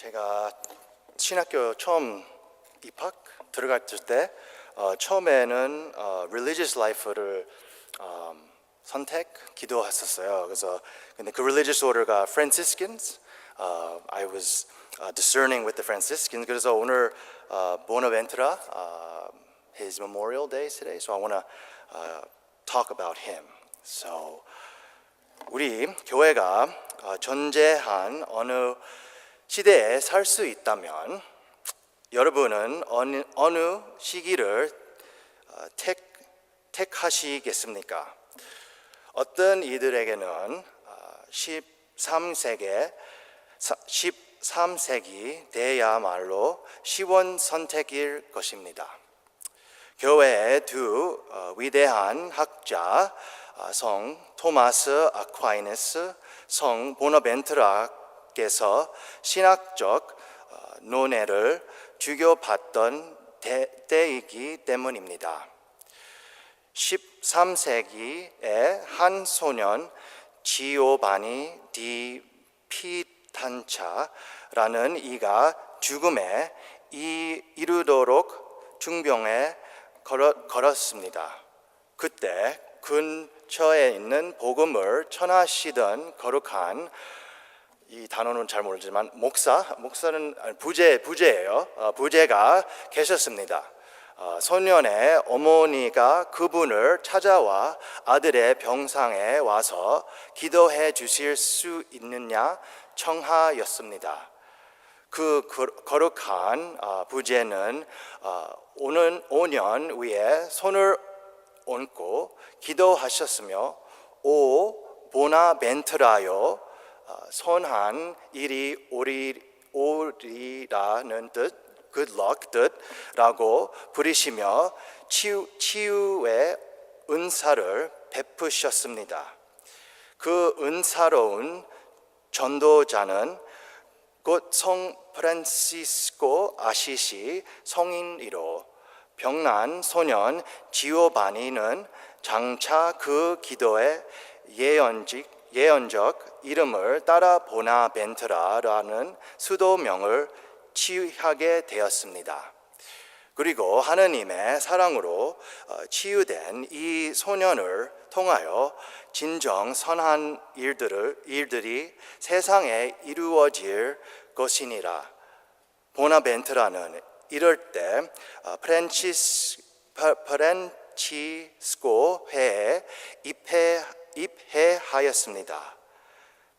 제가 신학교 처음 입학 들어갔을 때 어, 처음에는 어, religious life를 음, 선택 기도했었어요. 그래서 근데 그 religious order가 Franciscans. 어, I was uh, discerning with the Franciscans. 그래서 오늘 uh, Bonaventura, uh, his Memorial Day today. So I want to uh, talk about him. So 우리 교회가 어, 존재한 어느 시대에 살 수 있다면 여러분은 어느, 어느 시기를 어, 택, 택하시겠습니까? 어떤 이들에게는 13세기 13세기 돼야말로 쉬운 선택일 것입니다. 교회의 두 어, 위대한 학자 어, 성 토마스 아퀴나스, 성 보너벤트라 께서 신학적 어, 논해를 주교받던 때, 때이기 때문입니다. 13세기에 한 소년 지오바니 디 피탄차라는 이가 죽음에 이, 이르도록 중병에 걸었, 걸었습니다. 그때 근처에 있는 복음을 전하시던 거룩한 이 단어는 잘 모르지만 목사 목사는 아니, 부제 부제예요. 어, 부제가 계셨습니다. 어, 소년의 어머니가 그분을 찾아와 아들의 병상에 와서 기도해 주실 수 있느냐 청하였습니다. 그 거룩한 어, 부제는 어, 오는 5년 위에 손을 얹고 기도하셨으며 오 보나벤트라요 어, 선한 일이 오리, 오리라는 뜻 good luck 뜻라고 부르시며 치유, 치유의 은사를 베푸셨습니다. 그 은사로운 전도자는 곧 성 프란시스코 아시시 성인이로 병난 소년 지오바니는 장차 그 기도의 예언직 예언적 이름을 따라 보나벤트라라는 수도명을 치유하게 되었습니다. 그리고 하느님의 사랑으로 어, 치유된 이 소년을 통하여 진정 선한 일들을 일들이 세상에 이루어질 것이니라. 보나벤트라는 이럴 때 어, 프란치스 프란치스코 회에 입회 입회하였습니다.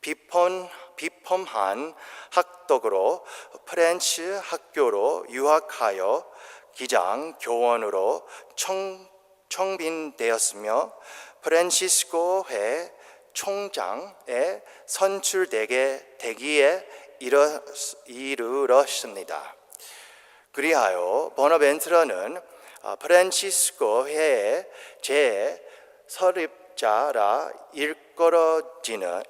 비폰 비펌한 학덕으로 프렌치 학교로 유학하여 기장 교원으로 청, 청빈되었으며 프란시스코회 총장에 선출되게 되기에 이르, 이르렀습니다. 그리하여 보나벤트라는 프란시스코 회의 제 설립 자라 일컬어지니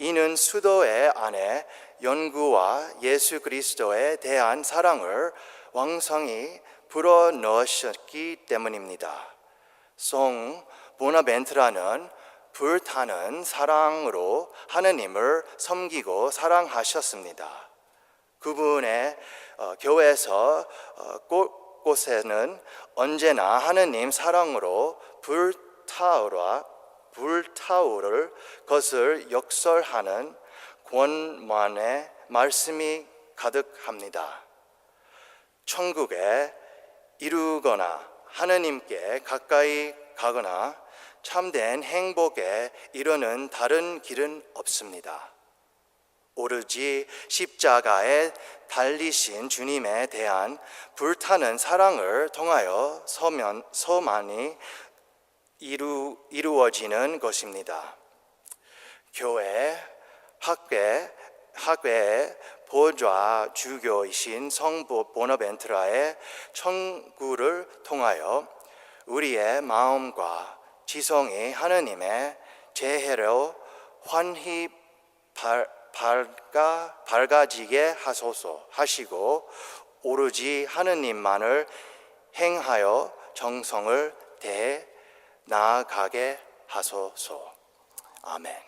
이는 수도의 안에 연구와 예수 그리스도에 대한 사랑을 왕성히 불어넣으셨기 때문입니다. 송 보나벤트라는 불타는 사랑으로 하느님을 섬기고 사랑하셨습니다. 그분의 어, 교회에서 어, 곳곳에는 언제나 하느님 사랑으로 불 타오라 불타오를 것을 역설하는 권만의 말씀이 가득합니다. 천국에 이루거나 하느님께 가까이 가거나 참된 행복에 이르는 다른 길은 없습니다. 오로지 십자가에 달리신 주님에 대한 불타는 사랑을 통하여 서면, 서만이 이루, 이루어지는 것입니다. 교회, 학회, 학회의 보좌 주교이신 성부 보너벤트라의 청구를 통하여 우리의 마음과 지성이 하느님의 재해로 환히 발, 밝아, 밝아지게 하소서 하시고 오로지 하느님만을 행하여 정성을 대 나아가게 하소서. 아멘.